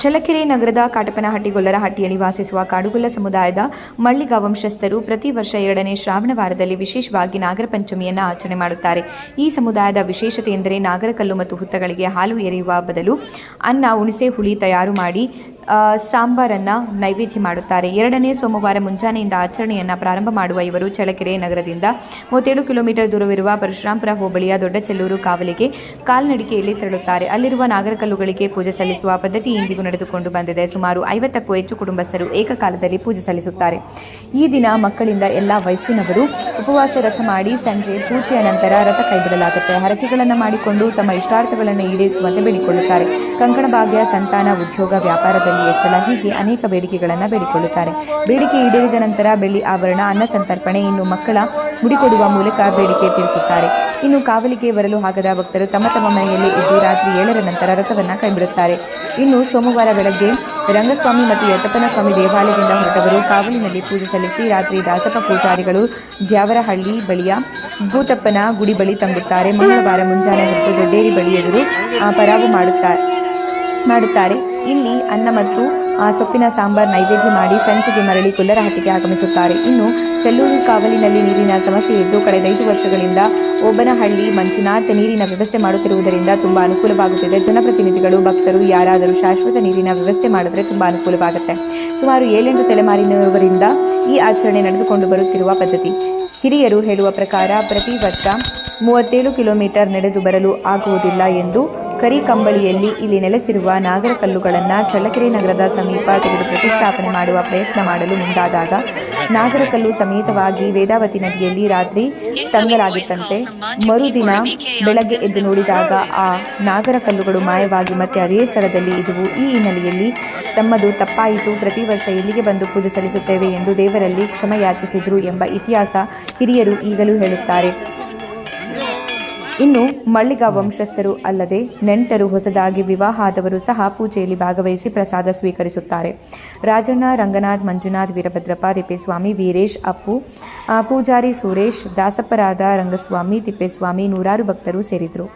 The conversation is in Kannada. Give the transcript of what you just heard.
ಚಲಕೆರೆ ನಗರದ ಕಾಟಪನಹಟ್ಟಿ ಗೊಲ್ಲರಹಟ್ಟಿಯಲ್ಲಿ ವಾಸಿಸುವ ಕಾಡುಗೊಲ್ಲ ಸಮುದಾಯದ ಮಳ್ಳಿಗ ವಂಶಸ್ಥರು ಪ್ರತಿ ವರ್ಷ ಎರಡನೇ ಶ್ರಾವಣ ವಾರದಲ್ಲಿ ವಿಶೇಷವಾಗಿ ನಾಗರ ಪಂಚಮಿಯನ್ನು ಆಚರಣೆ ಮಾಡುತ್ತಾರೆ. ಈ ಸಮುದಾಯದ ವಿಶೇಷತೆ ಎಂದರೆ ನಾಗರಕಲ್ಲು ಮತ್ತು ಹುತ್ತಗಳಿಗೆ ಹಾಲು ಎರೆಯುವ ಬದಲು ಅನ್ನ ಉಣಿಸೆ ಹುಳಿ ತಯಾರು ಮಾಡಿ ಸಾಂಬಾರನ್ನ ನೈವೇದ್ಯ ಮಾಡುತ್ತಾರೆ. ಎರಡನೇ ಸೋಮವಾರ ಮುಂಜಾನೆಯಿಂದ ಆಚರಣೆಯನ್ನು ಪ್ರಾರಂಭ ಮಾಡುವ ಇವರು ಚಳ್ಳಕೆರೆ ನಗರದಿಂದ ಮೂವತ್ತೇಳು ಕಿಲೋಮೀಟರ್ ದೂರವಿರುವ ಪರಶುರಾಂಪುರ ಹೋಬಳಿಯ ದೊಡ್ಡ ಚೆಲ್ಲೂರು ಕಾವಲಿಗೆ ಕಾಲ್ನಡಿಗೆಯಲ್ಲಿ ತೆರಳುತ್ತಾರೆ. ಅಲ್ಲಿರುವ ನಾಗರಕಲ್ಲುಗಳಿಗೆ ಪೂಜೆ ಸಲ್ಲಿಸುವ ಪದ್ಧತಿ ಇಂದಿಗೂ ನಡೆದುಕೊಂಡು ಬಂದಿದೆ. ಸುಮಾರು ಐವತ್ತಕ್ಕೂ ಹೆಚ್ಚು ಕುಟುಂಬಸ್ಥರು ಏಕಕಾಲದಲ್ಲಿ ಪೂಜೆ ಸಲ್ಲಿಸುತ್ತಾರೆ. ಈ ದಿನ ಮಕ್ಕಳಿಂದ ಎಲ್ಲ ವಯಸ್ಸಿನವರು ಉಪವಾಸ ರಥ ಮಾಡಿ ಸಂಜೆ ಪೂಜೆಯ ನಂತರ ರಥ ಕೈಬಿಡಲಾಗುತ್ತೆ. ಹರಕೆಗಳನ್ನು ಮಾಡಿಕೊಂಡು ತಮ್ಮ ಇಷ್ಟಾರ್ಥಗಳನ್ನು ಈಡೇರಿಸುವಂತೆ ಬೇಡಿಕೊಳ್ಳುತ್ತಾರೆ. ಕಂಕಣ ಭಾಗ್ಯ ಸಂತಾನ ಉದ್ಯೋಗ ವ್ಯಾಪಾರದಲ್ಲಿ ಹೆಚ್ಚಳ ಹೀಗೆ ಅನೇಕ ಬೇಡಿಕೆಗಳನ್ನು ಬೇಡಿಕೊಳ್ಳುತ್ತಾರೆ. ಬೇಡಿಕೆ ಈಡೇರಿದ ನಂತರ ಬೆಳ್ಳಿ ಆಭರಣ, ಅನ್ನ ಸಂತರ್ಪಣೆ, ಇನ್ನು ಮಕ್ಕಳ ಮುಡಿಕೊಡುವ ಮೂಲಕ ಬೇಡಿಕೆ ತೀರಿಸುತ್ತಾರೆ. ಇನ್ನು ಕಾವಲಿಗೆ ಬರಲು ಆಗದ ಭಕ್ತರು ತಮ್ಮ ತಮ್ಮ ಮನೆಯಲ್ಲಿ ಇದ್ದು ರಾತ್ರಿ ಏಳರ ನಂತರ ರಥವನ್ನು ಕೈಬಿಡುತ್ತಾರೆ. ಇನ್ನು ಸೋಮವಾರ ಬೆಳಗ್ಗೆ ರಂಗಸ್ವಾಮಿ ಮತ್ತು ಯಟ್ಟಪ್ಪನ ಸ್ವಾಮಿ ದೇವಾಲಯದಿಂದ ಹೊರಟವರು ಕಾವಲಿನಲ್ಲಿ ಪೂಜೆ ಸಲ್ಲಿಸಿ ರಾತ್ರಿ ದಾಸಪ್ಪ ಪೂಜಾರಿಗಳು ದ್ಯಾವರಹಳ್ಳಿ ಬಳಿಯ ಭೂತಪ್ಪನ ಗುಡಿ ಬಳಿ ತಂಗುತ್ತಾರೆ. ಮಂಗಳವಾರ ಮುಂಜಾನೆ ಹೊತ್ತು ದೊಡ್ಡೇರಿ ಬಳಿ ಎದುರು ಪರಾವು ಮಾಡುತ್ತಾರೆ ಮಾಡುತ್ತಾರೆ. ಇಲ್ಲಿ ಅನ್ನ ಮತ್ತು ಆ, ಸೊಪ್ಪಿನ ಸಾಂಬಾರ್ ನೈವೇದ್ಯ ಮಾಡಿ ಸಂಜೆಗೆ ಮರಳಿ ಕುಲ್ಲರಹಟ್ಟಿಗೆ ಆಗಮಿಸುತ್ತಾರೆ. ಇನ್ನು ಚೆಲ್ಲೂರು ಕಾವಲಿನಲ್ಲಿ ನೀರಿನ ಸಮಸ್ಯೆ ಇದ್ದು ಕಳೆದ ಐದು ವರ್ಷಗಳಿಂದ ಓಬನಹಳ್ಳಿ ಮಂಜುನಾಥ್ ನೀರಿನ ವ್ಯವಸ್ಥೆ ಮಾಡುತ್ತಿರುವುದರಿಂದ ತುಂಬಾ ಅನುಕೂಲವಾಗುತ್ತಿದೆ. ಜನಪ್ರತಿನಿಧಿಗಳು ಭಕ್ತರು ಯಾರಾದರೂ ಶಾಶ್ವತ ನೀರಿನ ವ್ಯವಸ್ಥೆ ಮಾಡಿದ್ರೆ ತುಂಬಾ ಅನುಕೂಲವಾಗುತ್ತೆ. ಸುಮಾರು ಏಳೆಂಟು ತಲೆಮಾರಿನವರಿಂದ ಈ ಆಚರಣೆ ನಡೆದುಕೊಂಡು ಬರುತ್ತಿರುವ ಪದ್ಧತಿ. ಹಿರಿಯರು ಹೇಳುವ ಪ್ರಕಾರ ಪ್ರತಿ ವರ್ಷ ಮೂವತ್ತೇಳು ಕಿಲೋಮೀಟರ್ ನಡೆದು ಬರಲು ಆಗುವುದಿಲ್ಲ ಎಂದು ಕರಿಕಂಬಳಿಯಲ್ಲಿ ಇಲ್ಲಿ ನೆಲೆಸಿರುವ ನಾಗರಕಲ್ಲುಗಳನ್ನು ಚಳ್ಳಕೆರೆ ನಗರದ ಸಮೀಪ ತೆಗೆದು ಪ್ರತಿಷ್ಠಾಪನೆ ಮಾಡುವ ಪ್ರಯತ್ನ ಮಾಡಲು ಮುಂದಾದಾಗ ನಾಗರಕಲ್ಲು ಸಮೇತವಾಗಿ ವೇದಾವತಿ ನದಿಯಲ್ಲಿ ರಾತ್ರಿ ತಂಗಲಾಗಿತ್ತಂತೆ ಮರುದಿನ ಬೆಳಗ್ಗೆ ಎದ್ದು ನೋಡಿದಾಗ ಆ ನಾಗರಕಲ್ಲುಗಳು ಮಾಯವಾಗಿ ಮತ್ತೆ ಅದೇ ಸ್ಥಳದಲ್ಲಿ ಇದುವು. ಈ ಹಿನ್ನೆಲೆಯಲ್ಲಿ ತಮ್ಮದು ತಪ್ಪಾಯಿತು. ಪ್ರತಿ ವರ್ಷ ಇಲ್ಲಿಗೆ ಬಂದು ಪೂಜೆ ಸಲ್ಲಿಸುತ್ತೇವೆ ಎಂದು ದೇವರಲ್ಲಿ ಕ್ಷಮ ಯಾಚಿಸಿದ್ರು ಎಂಬ ಇತಿಹಾಸ ಹಿರಿಯರು ಈಗಲೂ ಹೇಳುತ್ತಾರೆ. ಇನ್ನು ಮಳ್ಳಿಗ ವಂಶಸ್ಥರು ಅಲ್ಲದೆ ನೆಂಟರು ಹೊಸದಾಗಿ ವಿವಾಹ ಆದವರು ಸಹ ಪೂಜೆಯಲ್ಲಿ ಭಾಗವಹಿಸಿ ಪ್ರಸಾದ ಸ್ವೀಕರಿಸುತ್ತಾರೆ. ರಾಜಣ್ಣ, ರಂಗನಾಥ್, ಮಂಜುನಾಥ್, ವೀರಭದ್ರಪ್ಪ, ತಿಪ್ಪೇಸ್ವಾಮಿ, ವೀರೇಶ್, ಅಪ್ಪು ಪೂಜಾರಿ ಸುರೇಶ್, ದಾಸಪ್ಪರಾದ ರಂಗಸ್ವಾಮಿ, ತಿಪ್ಪೇಸ್ವಾಮಿ ನೂರಾರು ಭಕ್ತರು ಸೇರಿದರು.